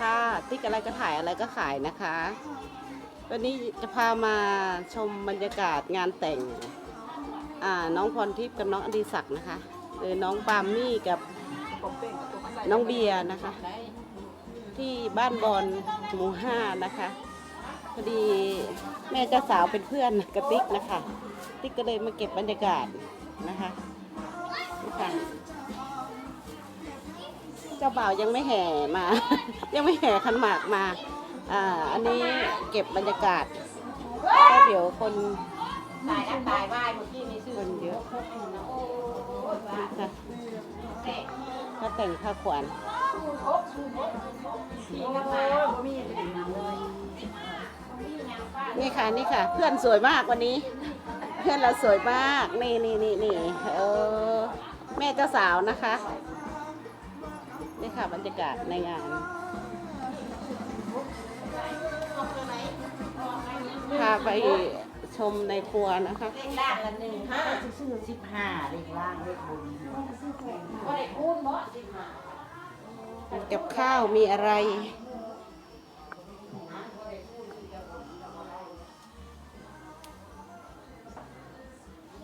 ค่ะติ๊กอะไรก็ถ่ายอะไรก็ขายนะคะ วันนี้จะพามาชมบรรยากาศงานแต่งอ่าน้องพรทิพย์กับน้องอดีศักดิ์นะคะหรือน้องปามมี่กับน้องเบียร์นะคะ ที่บ้านบอนหมู่ห้านะคะพอดีแม่เจ้าสาวเป็นเพื่อนกับติ๊กนะคะ ติ๊กก็เลยมาเก็บบรรยากาศนะคะนี่ค่ะ เจ้าบ่าวยังไม่แห่มา ยังไม่แห่ขันหมากมา อ่า อันนี้เก็บบรรยากาศก็เดี๋ยวคนตายแล้วตายว่ายเมื่อกี้นี่ซื้อคนเยอะโอ้ยว่ค่ะแม่ถ้าแต่งผ้าขวัญนี่ค่ะนี่ค่ะ เพื่อนสวยมากวันนี้ เพื่อนเราสวยมาก นี่นี่นี่นี่เออ แม่เจ้าสาวนะคะ ค่ะบรรยากาศในงานพาไปชมในครัวนะคะเลขล่างละหนึ่งห้าซื้อสิบห้าเลขล่างเลขบนก็ได้คูณบ่สิบห้ากับข้าวมีอะไร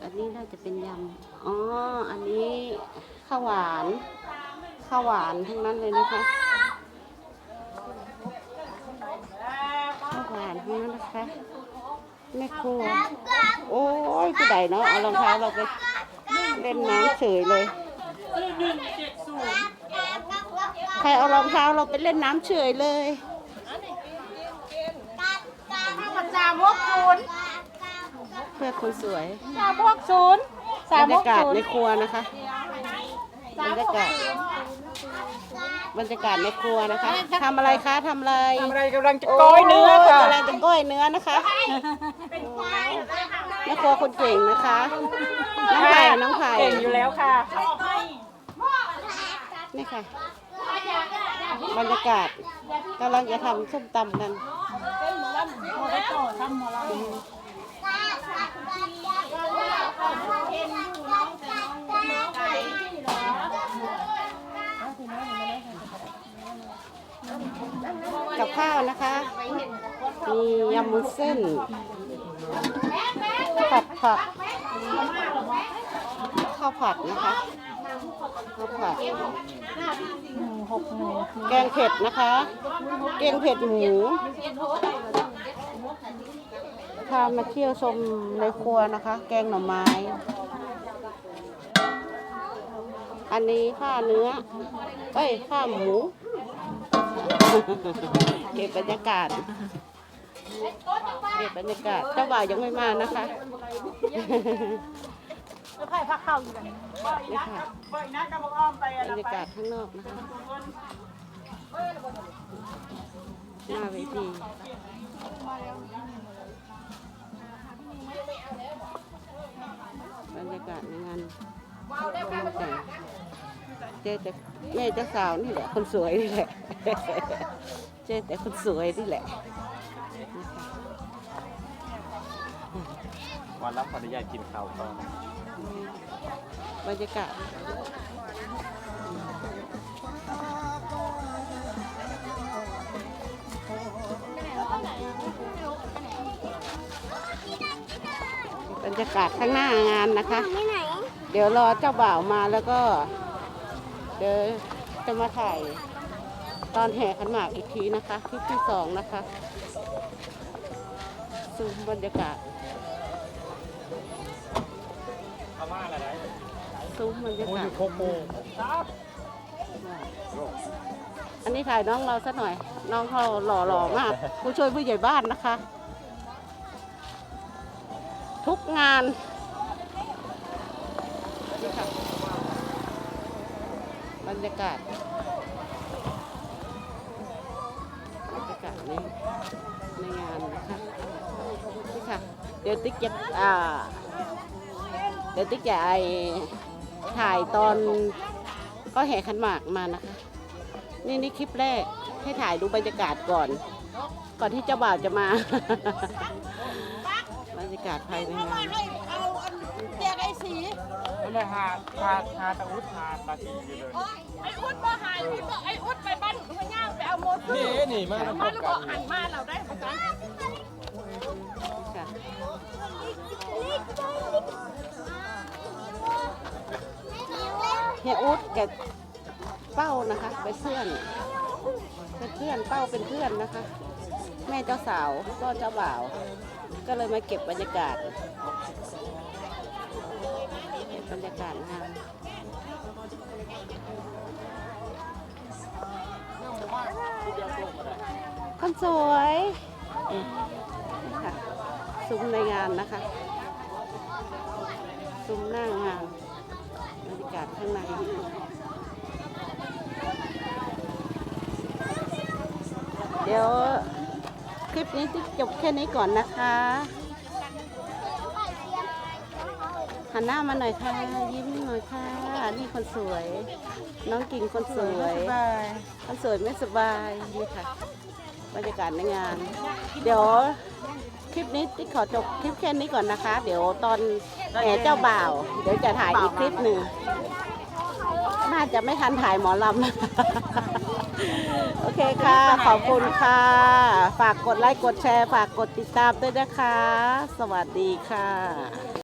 อันนี้น่าจะเป็นยำ อ๋อ อันนี้ข้าวหวาน ข้าวหวานทั้งนั้นเลยนะคะข้าวหวานทั้งนั้นนะคะแม่ครัวโอ้ยผู้ใดเนาะเอารองเท้าเราไปเล่นน้ำเฉยเลย ใครเอารองเท้าเราไปเล่นน้ำเฉยเลยมันสามหกศูนย์เพื่อคนสวยสามหกศูนย์บสารมรหยากกาศศูนในย์ครัวนะคะบรรยากาศ บรรยากาศในครัวนะคะทำอะไรคะทำอะไรทำอะไรกำลังจะก้อยเนื้อค่ะโกำลังจะก้อยเนื้อนะคะแม่ครัวคนเก่งนะคะน้องไผ่น้องไผ่เก่งอยู่แล้วค่ะนี่ค่ะ บรรยากาศกำลังจะทำส้มตำกัน กับข้าวนะคะมียำมุนเส้นผัดผักข้าวผัดนะคะข้าวผัดแกงเผ็ดนะคะ แกงเผ็ดหมูพามาเที่ยวชมในครัวนะคะ แกงหน่อไม้ อันนี้ข้าเนื้อ เอ้ยข้าหมู เก็บบรรยากาศเก็บบรรยากาศเจ้าบ่าวยังไม่มานะคะแล้วไผ่พักเข้าอยู่กันนี่ค่ะบอยนะกับอ้อมไปบรรยากาศข้างนอกนะคะหน้าเวทีบรรยากาศในงานงานแต่ง เจอแต่แม่เจ้าสาวนี่แหละคนสวยนี่แหละเจอแต่คนสวยนี่แหละวันรับขออนุญาตกินข้าวก่อนบรรยากาศบรรยากาศข้างหน้างานนะคะ เดี๋ยวรอเจ้าบ่าวมาแล้วก็ เดี๋ยวจะมาถ่ายตอนแห่ขันหมากอีกทีนะคะคลิปที่สองนะคะซูมบรรยากาศซูมบรรยากาศโคโมอันนี้ถ่ายน้องเราสักหน่อย น้องเขาหล่อหล่อมาก ผู้ช่วยผู้ใหญ่บ้านนะคะ ทุกงานค่ะบ รยากาศบรรยากาศในในงานนะคะนี่ค่ะ เดี๋ยวติ๊กจะอ่าเดี๋ยวติ๊กจะไอถ่ายตอนก็แห่ขันหมากมานะคะ นี่นี่คลิปแรกให้ถ่ายดูบรรยากาศก่อน ก่อนที่เจ้าบ่าวจะมา บรรยากาศภายในงาน นั่นแหละหาหาหาตะอุดหาปลาสีอยู่เลยไอ้อุดบ่หายอุดบ่ไอ้อุดไปบ้านพญางไปเอาโมไซนี่นี่มามาลูกบอกหันมาเราได้ประกันเฮียอุ๊ดแกเป้านะคะเป็นเพื่อนเป็นเพื่อนเป้าเป็นเพื่อนนะคะ แม่เจ้าสาวก็เจ้าบ่าว ก็เลยมาเก็บบรรยากาศ รรยากาศงานคนสวยค่ะซุ้มในงานนะคะ ซุ้มหน้างานบรรยากาศข้างในเดี๋ยวคลิปนี้จบแค่นี้ก่อนนะคะ หันหน้ามาหน่อยค่ะ ยิ้มหน่อยค่ะ นี่คนสวย น้องกิ่งคนสวย คนสวยไม่สบายนี่ค่ะ บรรยากาศในงาน เดี๋ยวคลิปนี้ที่ขอจบคลิปแค่นี้ก่อนนะคะ เดี๋ยวตอนแห่เจ้าบ่าว เดี๋ยวจะถ่ายอีกคลิปหนึ่ง น่าจะไม่ทันถ่ายหมอลำ โอเคค่ะ ขอบคุณค่ะ ฝากกดไลค์ กดแชร์ ฝากกดติดตามด้วยนะคะ สวัสดีค่ะ